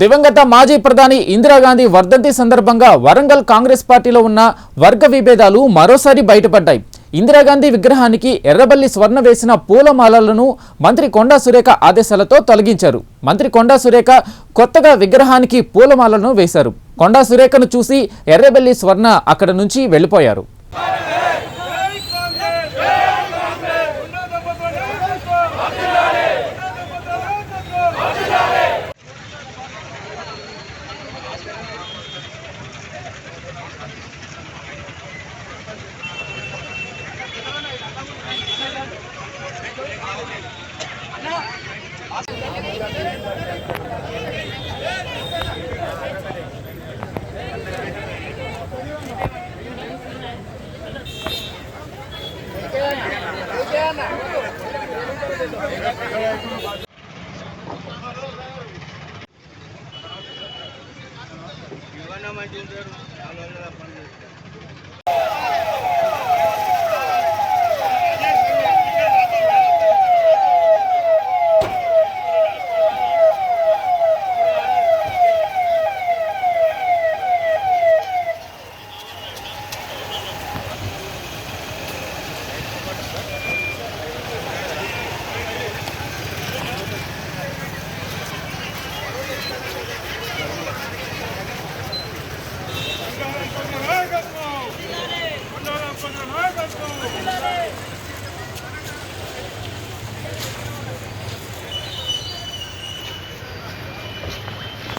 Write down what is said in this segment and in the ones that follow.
దివంగత మాజీ ప్రధాని ఇందిరాగాంధీ వర్ధంతి సందర్భంగా వరంగల్ కాంగ్రెస్ పార్టీలో ఉన్న వర్గ విభేదాలు మరోసారి బయటపడ్డాయి. ఇందిరాగాంధీ విగ్రహానికి ఎర్రబల్లి స్వర్ణ వేసిన పూలమాలలను మంత్రి కొండా సురేఖ ఆదేశాలతో తొలగించారు. మంత్రి కొండా సురేఖ కొత్తగా విగ్రహానికి పూలమాలను వేశారు. కొండా సురేఖను చూసి ఎర్రబెల్లి స్వర్ణ అక్కడ నుంచి వెళ్ళిపోయారు. మంచి నాలుగు వందల పని చేస్తారు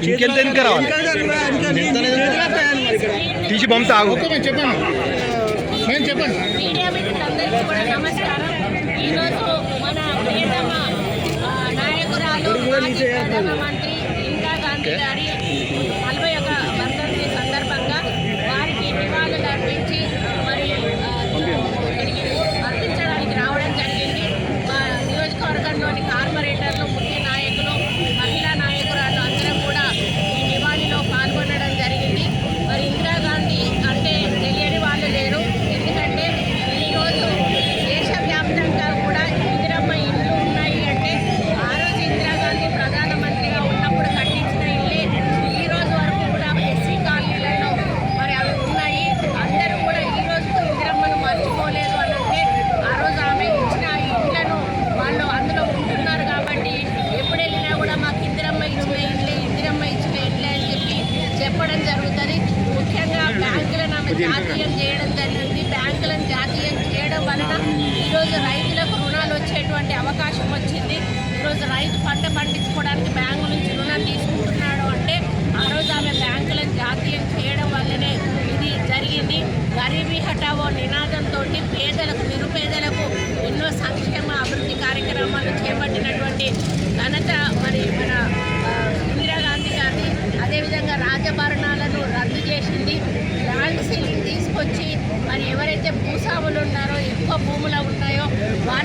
ఇంకెంత వెనక రావాలి తీసి పంపుతా ఆగు మీడియా మిత్రులందరికీ కూడా నమస్కారం ఈరోజు మన ప్రియతమ ఆ, నాయకురాలు మాజీ ప్రధానమంత్రి ఇందిరాగాంధీ గారి నలభై ఒక వర్ధంతి సందర్భంగా వారికి నివాళులు అర్పించి మరి ఆ, ఇక్కడికి అర్పించడానికి రావడం జరిగింది మా నియోజకవర్గంలోని కార్పొరేటర్లు ముఖ్య నాయకులు మహిళా నాయకురాలు అందరం కూడా ఈ నివాళిలో పాల్గొనడం జరిగింది మరి ఇందిరాగాంధీ అంటే తెలియని వాళ్ళు లేరు ఎందుకంటే ఈరోజు దేశవ్యాప్తంగా కూడా ఇందిరమ్మ ఇల్లు ఉన్నాయి అంటే ఆ రోజు ఇందిరాగాంధీ ప్రధానమంత్రిగా ఉన్నప్పుడు కట్టించిన ఇల్లే ఈ రోజు వరకు కూడా ఎస్సీ కాలనీలలో మరి అవి ఉన్నాయి అందరూ కూడా ఈ రోజు ఇందిరమ్మను మర్చిపోలేదు అని అంటే ఆ రోజు ఆమె ఇచ్చిన ఆ ఇళ్ళను వాళ్ళు అందులో ఉంటున్నారు కాబట్టి ఎప్పుడు వెళ్ళినా కూడా మాకు ఇందిరమ్మ ఇచ్చిన ఇల్లే ఇందిరమ్మ ఇచ్చిన ఇల్లే అని చెప్పి చెప్పడం జరుగుతుంది. ముఖ్యంగా బ్యాంకులను ఆమె జాతీయం చేయడం జరిగింది. బ్యాంకులను జాతీయం చేయడం వలన ఈరోజు రైతులకు రుణాలు వచ్చేటువంటి అవకాశం వచ్చింది. ఈరోజు రైతు పంట పండించుకోవడానికి బ్యాంకు నుంచి రుణం తీసుకుంటున్నాడు అంటే ఆ రోజు ఆమె బ్యాంకులను జాతీయం చేయడం వల్లనే ఇది జరిగింది. గరీబీ హఠావో నినాదంతో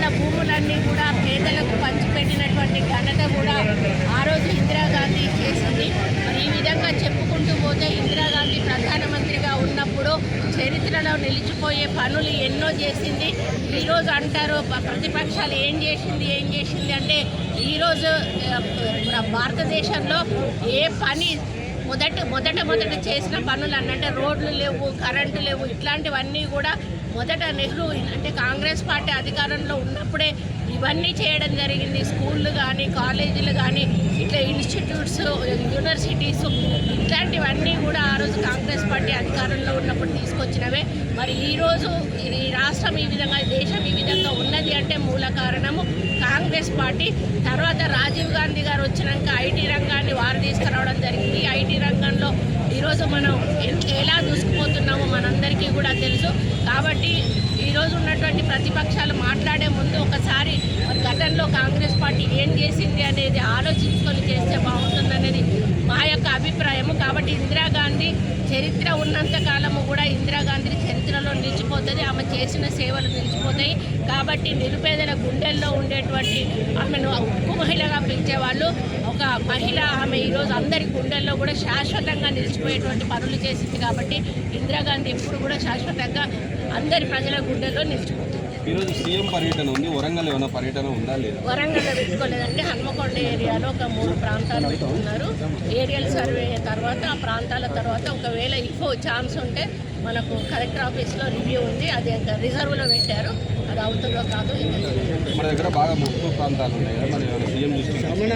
ఉన్న భూములన్నీ కూడా పేదలకు పంచిపెట్టినటువంటి ఘనత కూడా ఆ రోజు ఇందిరాగాంధీ చేసింది. ఈ విధంగా చెప్పుకుంటూ పోతే ఇందిరాగాంధీ ప్రధానమంత్రిగా ఉన్నప్పుడు చరిత్రలో నిలిచిపోయే పనులు ఎన్నో చేసింది. ఈరోజు అంటారు ప్రతిపక్షాలు ఏం చేసింది ఏం చేసింది అంటే ఈరోజు భారతదేశంలో ఏ పని మొదట మొదట మొదట చేసిన పనులు అన్నంటే రోడ్లు లేవు కరెంటు లేవు ఇట్లాంటివన్నీ కూడా మొదట నెహ్రూ అంటే కాంగ్రెస్ పార్టీ అధికారంలో ఉన్నప్పుడే ఇవన్నీ చేయడం జరిగింది. స్కూళ్ళు కానీ కాలేజీలు కానీ ఇట్లా ఇన్స్టిట్యూట్స్ యూనివర్సిటీస్ ఇట్లాంటివన్నీ కూడా ఆ రోజు కాంగ్రెస్ పార్టీ అధికారంలో ఉన్నప్పుడు తీసుకొచ్చినవే. మరి ఈరోజు ఈ రాష్ట్రం ఈ విధంగా దేశం ఈ విధంగా ఉన్నది అంటే మూల కారణము కాంగ్రెస్ పార్టీ. తర్వాత రాజీవ్ గాంధీ గారు వచ్చినాక ఐటీ ఈరోజు మనం ఎలా దూసుకుపోతున్నామో మనందరికీ కూడా తెలుసు. కాబట్టి ఈరోజు ఉన్నటువంటి ప్రతిపక్షాలు మాట్లాడే ముందు ఒకసారి గతంలో కాంగ్రెస్ పార్టీ ఏం చేసింది అనేది ఆలోచించుకొని చేస్తే బాగుంటుందనేది మా యొక్క అభిప్రాయము. కాబట్టి ఇందిరాగాంధీ చరిత్ర ఉన్నంత కాలము కూడా ఇందిరాగాంధీ చరిత్రలో నిలిచిపోతుంది. ఆమె చేసిన సేవలు నిలిచిపోతాయి. కాబట్టి నిరుపేదల గుండెల్లో ఉండేటువంటి ఆమెను ఉక్కు మహిళగా పిలిచేవాళ్ళు. ఒక మహిళ ఆమె ఈరోజు అందరి గుండెల్లో కూడా శాశ్వతంగా నిలిచిపోయేటువంటి పనులు చేసింది కాబట్టి ఇందిరాగాంధీ ఎప్పుడు కూడా శాశ్వతంగా అందరి ప్రజల గుండెల్లో నిలిచిపోతుంది ఈరోజు సీఎం పర్యటన ఉంది. వరంగల్ ఏమైనా పర్యటన ఉందా లేదా? వరంగల్లో పెట్టుకోలేదంటే హన్మకొండ ఏరియాలో ఒక మూడు ప్రాంతాలు పెట్టుకున్నారు ఏరియల్ సర్వే తర్వాత ఆ ప్రాంతాల తర్వాత ఒకవేళ ఇఫో ఛాన్స్ ఉంటే మనకు కలెక్టర్ ఆఫీస్లో రివ్యూ ఉంది. అది ఇంకా రిజర్వ్లో పెట్టారు. అది అవుతుందో కాదో. మన దగ్గర బాగా ముప్పు ప్రాంతాలు ఉన్నాయి కదా. సీఎం నేను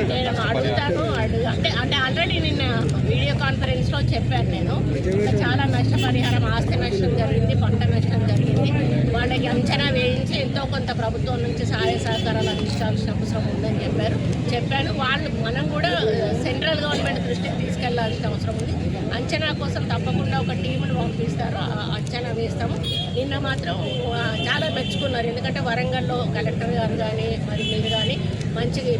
అడుగుతాను అడుగు. అంటే అంటే ఆల్రెడీ నిన్న వీడియో చెప్పాను నేను. చాలా నష్టపరిహారం ఆస్తి నష్టం జరిగింది పంట నష్టం జరిగింది. వాళ్ళకి అంచనా వేయించి ఎంతో కొంత ప్రభుత్వం నుంచి సహాయ సహకారాలు అందించాల్సిన అవసరం ఉందని చెప్పారు. చెప్పాను వాళ్ళు మనం కూడా సెంట్రల్ గవర్నమెంట్ దృష్టికి తీసుకెళ్ళాల్సిన అవసరం ఉంది. అంచనా కోసం తప్పకుండా ఒక టీమును పంపిస్తారు అంచనా వేస్తాము. నిన్న మాత్రం చాలా మెచ్చుకున్నారు. ఎందుకంటే వరంగల్లో కలెక్టర్ గారు కానీ మరి మీరు కానీ మంచిగా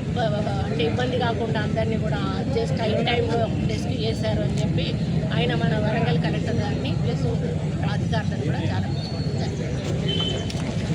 అంటే ఇబ్బంది కాకుండా అందరినీ కూడా జస్ట్ టైం టైం రెస్క్యూ చేశారు అని చెప్పి ఆయన మన వరంగల్ కలెక్టర్ గారిని ప్లస్ అధికారులను కూడా చాలా